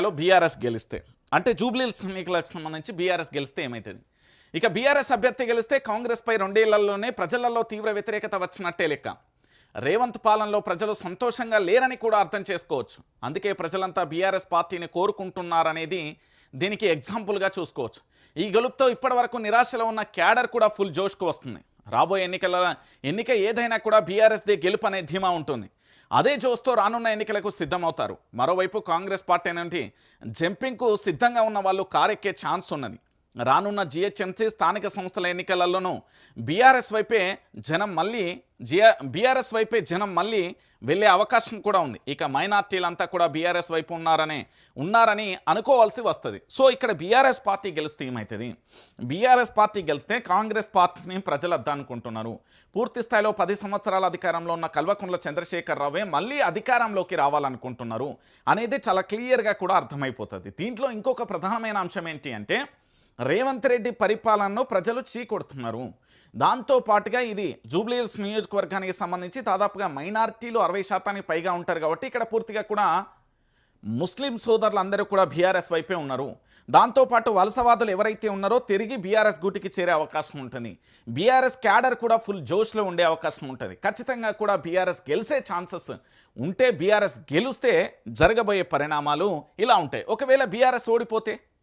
లో బీఆర్ఎస్ గెలిస్తే. అంటే జూబ్లీల్స్ ఎన్నికలకు సంబంధించి బీఆర్ఎస్ గెలిస్తే ఏమవుతుంది ఇక బీఆర్ఎస్ అభ్యర్థి గెలిస్తే కాంగ్రెస్పై రెండేళ్ళలోనే ప్రజలలో తీవ్ర వ్యతిరేకత వచ్చినట్టే లెక్క. రేవంత్ పాలనలో ప్రజలు సంతోషంగా లేరని కూడా అర్థం చేసుకోవచ్చు. అందుకే ప్రజలంతా బీఆర్ఎస్ పార్టీని కోరుకుంటున్నారనేది దీనికి ఎగ్జాంపుల్గా చూసుకోవచ్చు. ఈ గెలుపుతో ఇప్పటివరకు నిరాశలో ఉన్న క్యాడర్ కూడా ఫుల్ జోష్కు వస్తుంది. రాబోయే ఎన్నికల ఎన్నిక ఏదైనా కూడా బీఆర్ఎస్దే గెలుపు అనే ధీమా ఉంటుంది. అదే జోస్తో రానున్న ఎన్నికలకు సిద్ధమవుతారు. మరోవైపు కాంగ్రెస్ పార్టీ నుండి జంపింగ్కు సిద్ధంగా ఉన్న వాళ్ళు కారెక్కే ఛాన్స్ ఉన్నది. రానున్న జిహెచ్ఎంసీ స్థానిక సంస్థల ఎన్నికలలోనూ బీఆర్ఎస్ వైపే జనం మళ్ళీ జిఆ బీఆర్ఎస్ వైపే జనం మళ్ళీ వెళ్ళే అవకాశం కూడా ఉంది. ఇక మైనార్టీలంతా కూడా బీఆర్ఎస్ వైపు ఉన్నారనే ఉన్నారని అనుకోవాల్సి వస్తుంది. సో ఇక్కడ బీఆర్ఎస్ పార్టీ గెలిస్తే ఏమవుతుంది బీఆర్ఎస్ పార్టీ గెలిస్తే కాంగ్రెస్ పార్టీని ప్రజలు అద్దనుకుంటున్నారు. పూర్తి స్థాయిలో పది సంవత్సరాల అధికారంలో ఉన్న కల్వకుంట్ల చంద్రశేఖరరావే మళ్ళీ అధికారంలోకి రావాలనుకుంటున్నారు అనేది చాలా క్లియర్గా కూడా అర్థమైపోతుంది. దీంట్లో ఇంకొక ప్రధానమైన అంశం ఏంటి అంటే రేవంత్ రెడ్డి పరిపాలనను ప్రజలు చీకొడుతున్నారు. దాంతో పాటుగా ఇది జూబ్లీహిల్స్ నియోజకవర్గానికి సంబంధించి దాదాపుగా మైనార్టీలు అరవై శాతానికి పైగా ఉంటారు కాబట్టి ఇక్కడ పూర్తిగా కూడా ముస్లిం సోదరులందరూ కూడా బీఆర్ఎస్ వైపే ఉన్నారు. దాంతోపాటు వలసవాదులు ఎవరైతే ఉన్నారో తిరిగి బీఆర్ఎస్ గూటికి చేరే అవకాశం ఉంటుంది. బీఆర్ఎస్ క్యాడర్ కూడా ఫుల్ జోష్లో ఉండే అవకాశం ఉంటుంది. ఖచ్చితంగా కూడా బీఆర్ఎస్ గెలిసే ఛాన్సెస్ ఉంటే బీఆర్ఎస్ గెలిస్తే జరగబోయే పరిణామాలు ఇలా ఉంటాయి. ఒకవేళ బీఆర్ఎస్ ఓడిపోతే